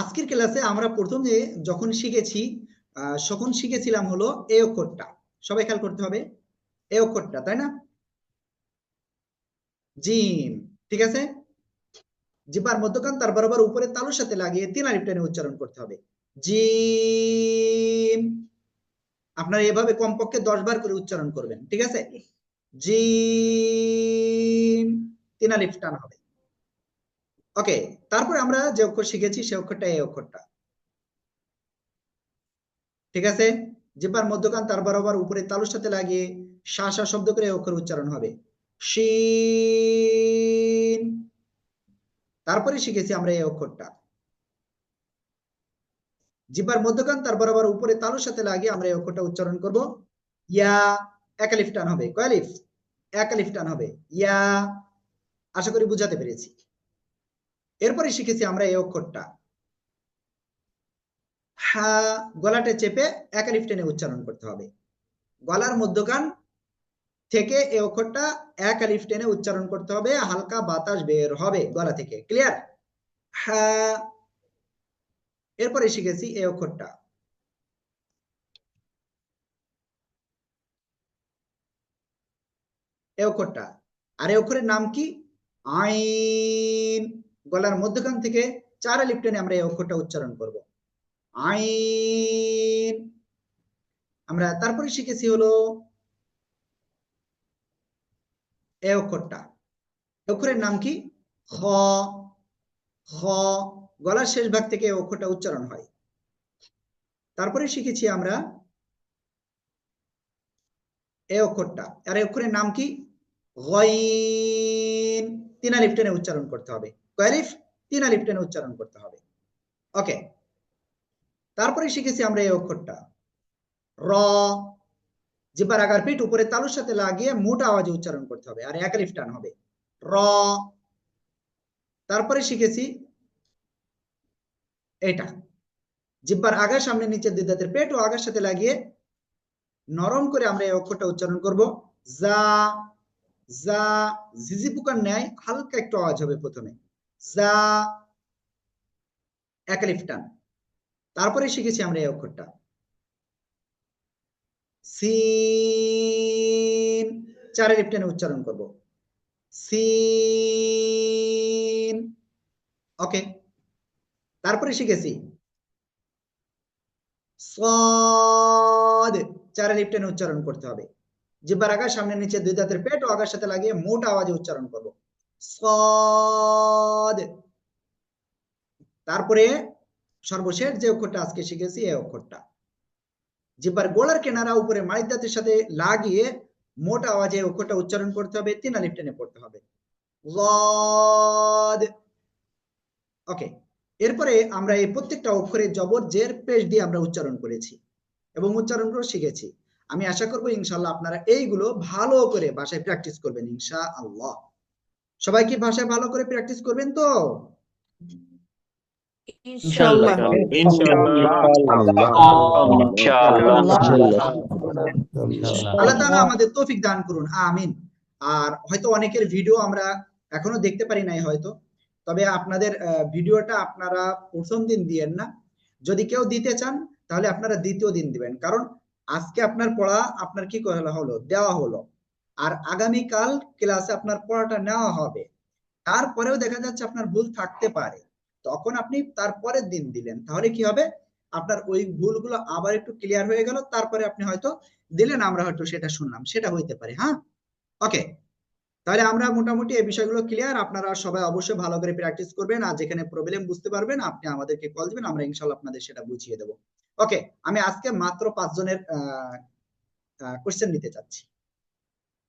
আজকের ক্লাসে আমরা প্রথমে যখন শিখেছি তখন শিখেছিলাম হলো এ অক্ষরটা। সবাই খেয়াল করতে হবে। এ অক্ষরটা, তাই না? জিম ঠিক আছে? জিপার মধ্যখান তার বরাবর উপরে তালুর সাথে লাগিয়ে তিন আলিফ টেনে উচ্চারণ করতে হবে। জিম আপনারা এভাবে কমপক্ষে দশ বার করে উচ্চারণ করবেন, ঠিক আছে? জিম তিন আলিফ টান হবে। ওকে তারপরে আমরা যে অক্ষর শিখেছি সে অক্ষরটা এই অক্ষরটা। ঠিক আছে? জিব্বার মধ্যখান, তার বরাবর, উপরে তালুর সাথে লাগিয়ে শা শা শব্দ করে অক্ষর উচ্চারণ হবে। শিন। তারপরে শিখেছি আমরা এই অক্ষরটা। জিব্বার মধ্যখান, তার বরাবর, উপরে তালুর সাথে লাগিয়ে আমরা এই অক্ষরটা উচ্চারণ করব। ইয়া একালিফ টান হবে। কয়ালিফ একালিফ টান হবে। ইয়া, আশা করি বুঝাতে পেরেছি। এরপরে শিখেছি আমরা এই অক্ষরটা। হা, গলাটা চেপে একালিফ টেনে উচ্চারণ করতে হবে। গলার মধ্যকান থেকে এই অক্ষরটা এক আলিফ টেনে উচ্চারণ করতে হবে। হালকা বাতাস বের হবে গলা থেকে। ক্লিয়ার? হ্যাঁ এরপরে শিখেছি এই অক্ষরটা। এই অক্ষরটা। আর এই অক্ষরের নাম কি? আইন। গলার মধ্যখান থেকে চার আলিফ টেনে আমরা এই অক্ষরটা উচ্চারণ করব। আইন। আমরা তারপরে শিখেছি হলো এ অক্ষরটা। অক্ষরের নাম কি? খ। খ। গলার শেষ ভাগ থেকে অক্ষরটা উচ্চারণ হয়। তারপরে শিখেছি আমরা এ অক্ষরটা। আর অক্ষরের নাম কি? গইন। তিন আলিফ টেনে উচ্চারণ করতে হবে। কয়ালিফ তিন আলিফ টেনে উচ্চারণ করতে হবে। ওকে তারপরে শিখেছি আমরা এই অক্ষরটা। র, জিব্বার আগার পিঠ উপরে তালুর সাথে লাগিয়ে মোটা আওয়াজে উচ্চারণ করতে হবে, আর এক আলিফ টান হবে। র, তারপরে শিখেছি এটা। জিব্বার আগার সামনে নিচে দুই দাঁতের পেট ও আগার সাথে লাগিয়ে নরম করে আমরা এই অক্ষরটা উচ্চারণ করব। যা যা ঝিঝি পোকার ন্যায় হালকা একটু আওয়াজ হবে প্রথমে। যা এক আলিফ টান তারপরে শিখেছি আমরা এই অক্ষরটা। সিন, চারের টেনে উচ্চারণ করব। সিন, ওকে। তারপরে শিখেছি। সদ, চারের টেনে উচ্চারণ করতে হবে। জিব্বার আগার সামনে নিচে দুই দাঁতের পেট, ও আগার সাথে লাগিয়ে মোটা আওয়াজে উচ্চারণ করব। তারপরে সর্বশেষ যে অক্ষরটা আজকে শিখেছি, এই অক্ষরটা। জিব্বার গোলার কেনারা উপরে মাড়ির দাঁতের সাথে লাগিয়ে মোটা আওয়াজে অক্ষরটা উচ্চারণ করতে হবে, তিন আলিফ টেনে পড়তে হবে। ওকে এরপরে আমরা এই প্রত্যেকটা অক্ষরের জবর জের পেশ দিয়ে আমরা উচ্চারণ করেছি এবং উচ্চারণ করে শিখেছি। আমি আশা করব ইনশাল্লাহ আপনারা এইগুলো ভালো করে বাসায় প্র্যাকটিস করবেন ইনশা আল্লাহ সবাই কি ভাষায় ভালো করে প্র্যাকটিস করবেন তো? ইনশাআল্লাহ আল্লাহ তাআলা আমাদের তৌফিক দান করুন আমিন। আর হয়তো অনেকের ভিডিও আমরা এখনও দেখতে পারি নাই হয়তো তবে আপনাদের ভিডিওটা আপনারা প্রথম দিন দিয়েন না। যদি কেউ দিতে চান তাহলে আপনারা দ্বিতীয় দিন দিবেন। কারণ আজকে আপনার পড়া আপনার কি করা হলো? দেওয়া হলো। আর আগামীকাল ক্লাসে আপনার পড়াটা নেওয়া হবে। তারপরেও দেখা যাচ্ছে আপনার ভুল থাকতে পারে। তখন আপনি তারপরের দিন দিলেন। তাহলে কি হবে? আপনার ওই ভুলগুলো আবার একটু ক্লিয়ার হয়ে গেল। তারপরে আপনি হয়তো দিলেন, আমরা হয়তো সেটা শুনলাম। সেটা হইতে পারে হ্যাঁ? ওকে তাহলে আমরা মোটামুটি এই বিষয়গুলো ক্লিয়ার আপনারা সবাই অবশ্যই ভালো করে প্র্যাকটিস করবেন। আর যেখানে প্রবলেম বুঝতে পারবেন, আপনি আমাদেরকে কল দিবেন। আমরা ইনশাল্লাহ আপনাদের সেটা বুঝিয়ে দেবো। ওকে আমি আজকে মাত্র পাঁচ জনের কোশ্চেন নিতে চাচ্ছি।